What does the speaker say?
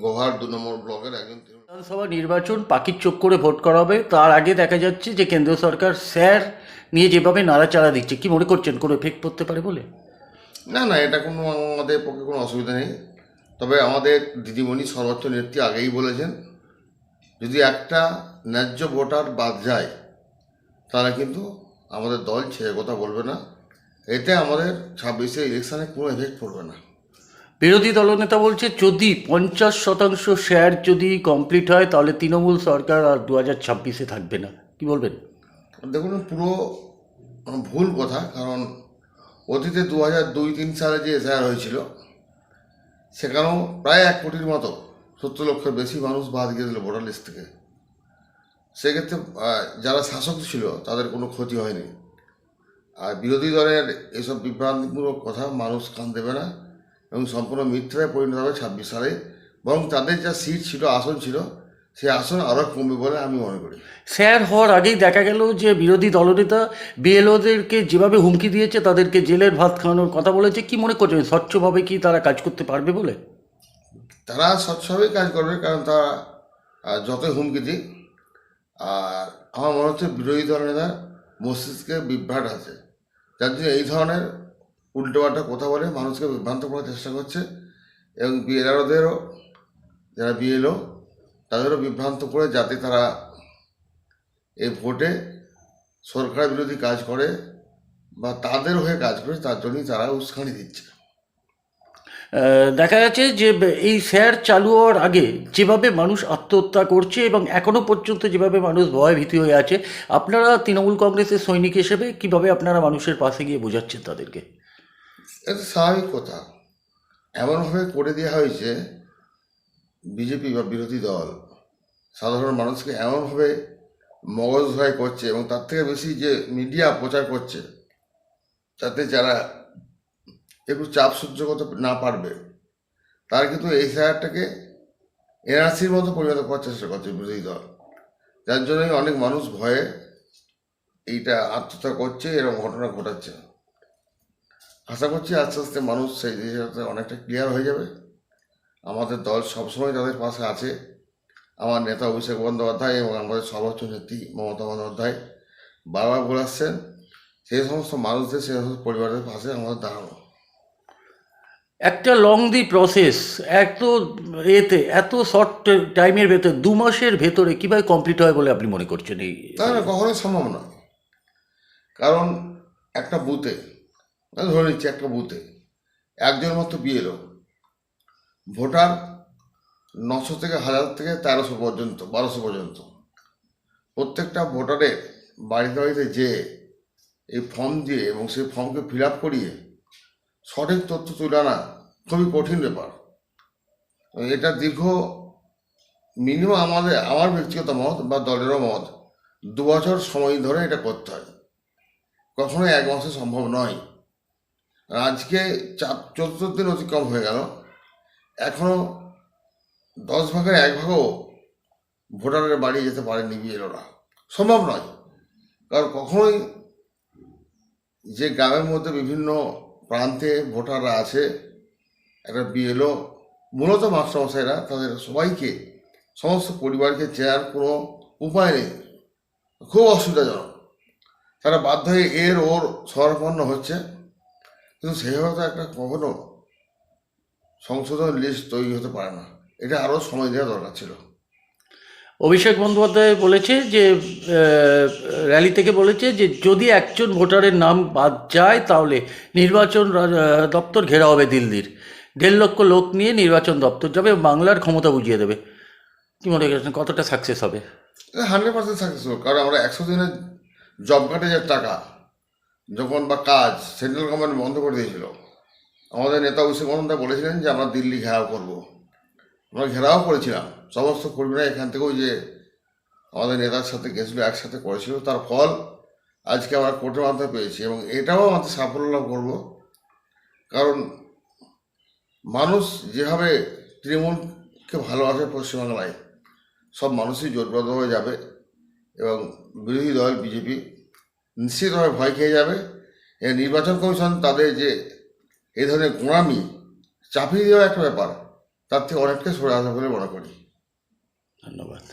গোহার দু নম্বর ব্লকের একজন বিধানসভা নির্বাচন পাখির চোখ করে ভোট করা হবে তার আগে দেখা যাচ্ছে যে কেন্দ্র সরকার স্যার নিয়ে যেভাবে নাড়াচাড়া দিচ্ছে কি মনে করছেন? কোনো এফেক্ট পড়তে পারে বলে? না না এটা কোনো আমাদের পক্ষে কোনো অসুবিধা নেই। তবে আমাদের দিদিমণি সর্বোচ্চ নেত্রী আগেই বলেছেন যদি একটা ন্যায্য ভোটার বাদ যায় তারা কিন্তু আমাদের দল ছেড়ে কথা বলবে না। এতে আমাদের ছাব্বিশে ইলেকশানে কোনো এফেক্ট পড়বে না। বিরোধী দলনেতা বলছে, যদি পঞ্চাশ শতাংশ শেয়ার যদি কমপ্লিট হয়, তাহলে তৃণমূল সরকার আর দু হাজার ছাব্বিশে থাকবে না। কি বলবেন? দেখুন, পুরো ভুল কথা, কারণ অতীতে দু হাজার দুই তিন সালে যে এসআইআর হয়েছিল, সেখানেও প্রায় এক কোটির মতো, সত্তর লক্ষের বেশি মানুষ বাদ গিয়েছিল ভোটার লিস্ট থেকে। সেক্ষেত্রে যারা শাসক ছিল, তাদের কোনো ক্ষতি হয়নি। আর বিরোধী দলের এসব বিভ্রান্তিমূলক কথা মানুষ কান দেবে না। এবং সম্পূর্ণ মিথ্যায় পরিণত হবে ছাব্বিশ সালে। বরং তাদের যা সিট ছিল আসন ছিল সেই আসন আরও কমবে বলে আমি মনে করি। স্যার হওয়ার আগেই দেখা গেল যে বিরোধী দলনেতা বিএলওদেরকে যেভাবে হুমকি দিয়েছে তাদেরকে জেলের ভাত খাওয়ানোর কথা বলেছে কি মনে করছেন? স্বচ্ছভাবে কি তারা কাজ করতে পারবে বলে? তারা স্বচ্ছভাবেই কাজ করবে কারণ তারা যতই হুমকি দিক আর আমার মনে হচ্ছে বিরোধী দলেরা মস্তিষ্কে বিভ্রাট আছে। যার জন্য এই ধরনের উল্টোপাল্টা কথা বলে, মানুষকে বিভ্রান্ত করার চেষ্টা করছে এবং বিএলআরওদেরও, যারা বিএলও, তাদেরও বিভ্রান্ত করে যাতে তারা এই ভোটে সরকার বিরোধী কাজ করে বা তাদের হয়ে কাজ করে, তার জন্যই তারা উস্কানি দিচ্ছে। দেখা যাচ্ছে যে এই স্যার চালু হওয়ার আগে যেভাবে মানুষ আত্মহত্যা করছে এবং এখনও পর্যন্ত যেভাবে মানুষ ভয় ভীতি হয়ে আছে, আপনারা তৃণমূল কংগ্রেসের সৈনিক হিসেবে কীভাবে আপনারা মানুষের পাশে গিয়ে বোঝাচ্ছেন তাদেরকে? এটা স্বাভাবিক কথা। এমনভাবে করে দেওয়া হয়েছে, বিজেপি বা বিরোধী দল, সাধারণ মানুষকে এমনভাবে মগজ ধরাই করছে এবং তার থেকে বেশি যে মিডিয়া প্রচার করছে, তাতে যারা একটু চাপ সহ্য করতে না পারবে, তারা কিন্তু এই সাহারটাকে এনআরসির মতো পরিণত করার চেষ্টা করছে বিরোধী দল। যার জন্যই অনেক মানুষ ভয়ে এইটা আত্মহত্যা করছে, এরকম ঘটনা ঘটাচ্ছে। আশা করছি আস্তে আস্তে মানুষ সেই জিনিসটাতে অনেকটা ক্লিয়ার হয়ে যাবে। আমাদের দল সবসময় তাদের পাশে আছে। আমার নেতা অভিষেক বন্দ্যোপাধ্যায় এবং আমাদের সর্বোচ্চ নেত্রী মমতা বন্দ্যোপাধ্যায়। বারবার বলে আসছেন সেই সমস্ত মানুষদের সেই সমস্ত পরিবারের পাশে আমাদের দাঁড়ানো একটা লং দি প্রসেস এত এতে এত শর্ট টাইমের ভেতরে দু মাসের ভেতরে কীভাবে কমপ্লিট হয় বলে আপনি মনে করছেন এই? না না কখনোই সম্ভব নয়। কারণ একটা বুথে ধরে নিচ্ছি একটা বুথে। একজন মতো বিএলও ভোটার নশো থেকে হাজার থেকে তেরোশো পর্যন্ত, বারোশো পর্যন্ত। প্রত্যেকটা ভোটারের বাড়িতে বাড়িতে যে এই ফর্ম দিয়ে এবং সেই ফর্মকে ফিল আপ করিয়ে সঠিক তথ্য তুলে আনা খুবই কঠিন ব্যাপার। এটা দীর্ঘ মিনিমাম আমাদের, আমার ব্যক্তিগত মত বা দলেরও মত, দু বছর সময় ধরে এটা করতে হয়। কখনো এক মাসে সম্ভব নয়। আজকে চার, চোদ্দ দিন অতিক্রম হয়ে গেল। এখনও দশ ভাগের এক ভাগও ভোটারের বাড়ি যেতে পারেনি বিএলওরা। সম্ভব নয়। কারণ কখনোই যে গ্রামের মধ্যে বিভিন্ন প্রান্তে ভোটাররা আছে, একটা বিএলও, মূলত মাস্টারমশাইরা, তাদের সবাইকে, সমস্ত পরিবারকে চেয়ার কোনো উপায় নেই। খুব অসুবিধাজনক। তারা বাধ্য হয়ে এর ওর সরপন্ন হচ্ছে। কিন্তু সেইভাবে তো একটা কখনো সংশোধন লিস্ট তৈরি হতে পারে না। এটা আরও সময় দেওয়া দরকার ছিল। অভিষেক বন্দ্যোপাধ্যায় বলেছে যে র্যালি থেকে বলেছে যে যদি একজন ভোটারের নাম বাদ যায় তাহলে নির্বাচন দপ্তর ঘেরা হবে দিল্লির। দেড় লক্ষ লোক নিয়ে নির্বাচন দপ্তর যাবে বাংলার ক্ষমতা বুঝিয়ে দেবে। কি মনে করছেন কতটা সাকসেস হবে? হান্ড্রেড পার্সেন্ট সাকসেস হবে। কারণ আমরা একশো দিনের জব কার্ডের টাকা। যখন বা কাজ সেন্ট্রাল গভর্নমেন্ট বন্ধ করে দিয়েছিল। আমাদের নেতা অভিষেক বন্দ্যোপাধ্যায় বলেছিলেন যে, আমরা দিল্লি ঘেরাও করব। আমরা ঘেরাও করেছিলাম। সমস্ত কর্মীরা এখান থেকেও যে আমাদের নেতার সাথে গেছিল, একসাথে করেছিল। তার ফল আজকে আমরা কোর্টের মাধ্যমে পেয়েছি এবং এটাও আমাদের সাফল্য লাভ করব। কারণ মানুষ যেভাবে তৃণমূলকে ভালোবাসে পশ্চিমবাংলায়, সব মানুষই জোটবদ্ধ হয়ে যাবে এবং বিরোধী দল, বিজেপি নিশ্চিতভাবে ভয় খেয়ে যাবে। এ নির্বাচন কমিশন তাদের যে এই ধরনের গোঁড়ামি চাপিয়ে দেওয়া একটা ব্যাপার, তার থেকে অনেকটাই সরে আসবে বলে মনে করি। ধন্যবাদ।